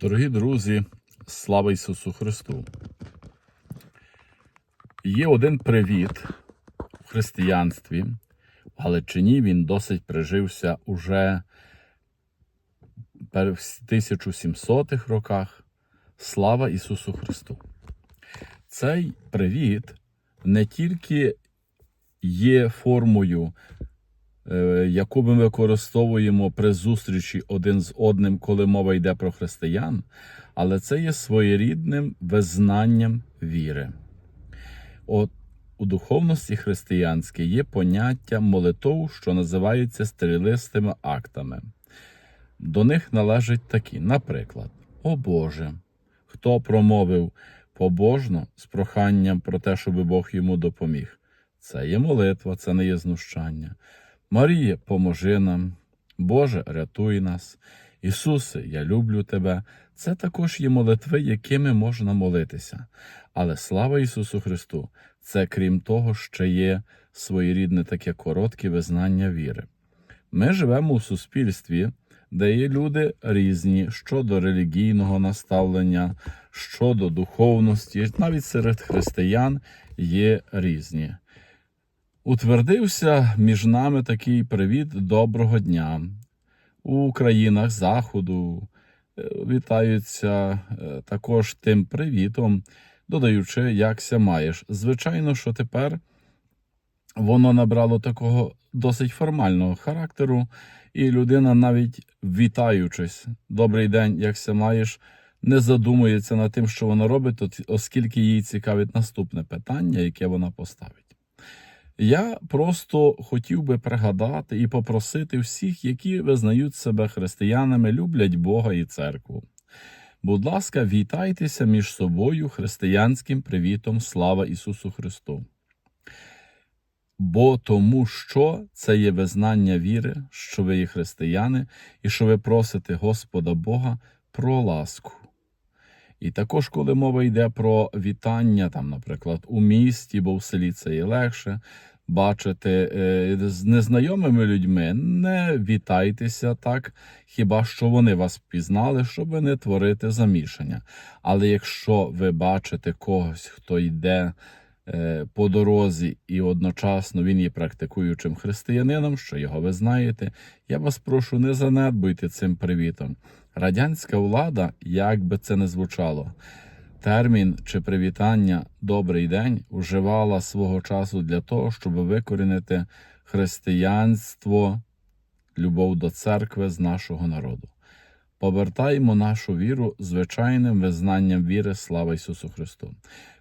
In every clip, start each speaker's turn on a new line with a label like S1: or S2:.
S1: Дорогі друзі, слава Ісусу Христу! Є один привіт у християнстві. В Галичині він досить прижився уже в 1700-х роках. Слава Ісусу Христу! Цей привіт не тільки є формою, яку ми використовуємо при зустрічі один з одним, коли мова йде про християн, але це є своєрідним визнанням віри. От у духовності християнській є поняття молитов, що називаються стрілистими актами. До них належать такі, наприклад, О Боже, хто промовив побожно з проханням про те, щоб Бог йому допоміг. Це є молитва, це не є знущання. Марія, поможи нам, Боже, рятуй нас. Ісусе, я люблю Тебе. Це також є молитви, якими можна молитися. Але слава Ісусу Христу! Це крім того, ще є своєрідне таке коротке визнання віри. Ми живемо у суспільстві, де є люди різні щодо релігійного наставлення, щодо духовності, навіть серед християн є різні. Утвердився між нами такий привіт доброго дня. У країнах Заходу е, вітаються е, також тим привітом, додаючи, якся маєш. Звичайно, що тепер воно набрало такого досить формального характеру, і людина, навіть вітаючись, добрий день, якся маєш, не задумується над тим, що вона робить, оскільки їй цікавить наступне питання, яке вона поставить. Я просто хотів би пригадати і попросити всіх, які визнають себе християнами, люблять Бога і церкву. Будь ласка, вітайтеся між собою християнським привітом Слава Ісусу Христу. Бо тому, що це є визнання віри, що ви є християни, і що ви просите Господа Бога про ласку. І також, коли мова йде про вітання, там, наприклад, у місті, бо в селі це є легше, бачити е, з незнайомими людьми, не вітайтеся так, хіба що вони вас впізнали, щоб не творити замішання. Але якщо ви бачите когось, хто йде по дорозі, і одночасно він є практикуючим християнином, що його ви знаєте, я вас прошу, не занедбуйте цим привітом. Радянська влада, як би це не звучало, термін чи привітання Добрий день вживала свого часу для того, щоб викорінити християнство, любов до церкви з нашого народу. Повертаємо нашу віру звичайним визнанням віри, слава Ісусу Христу.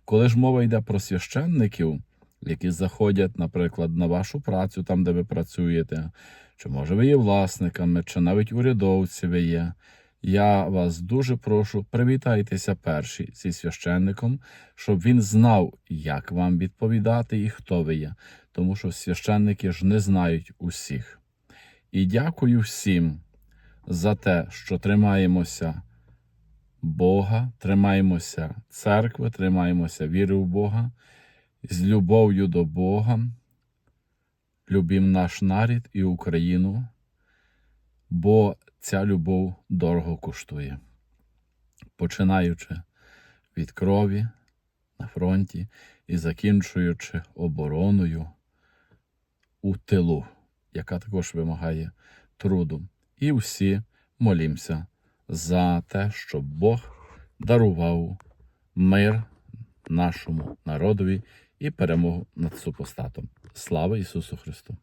S1: Коли ж мова йде про священників, які заходять, наприклад, на вашу працю, там, де ви працюєте, чи може ви є власниками, чи навіть урядовці ви є. Я вас дуже прошу, привітайтеся перші зі священником, щоб він знав, як вам відповідати і хто ви є, тому що священники ж не знають усіх. І дякую всім за те, що тримаємося Бога, тримаємося церкви, тримаємося віри в Бога, з любов'ю до Бога, любім наш нарід і Україну, бо ця любов дорого коштує. Починаючи від крові на фронті і закінчуючи обороною у тилу, яка також вимагає труду. І всі молімося за те, щоб Бог дарував мир нашому народові і перемогу над супостатом. Слава Ісусу Христу!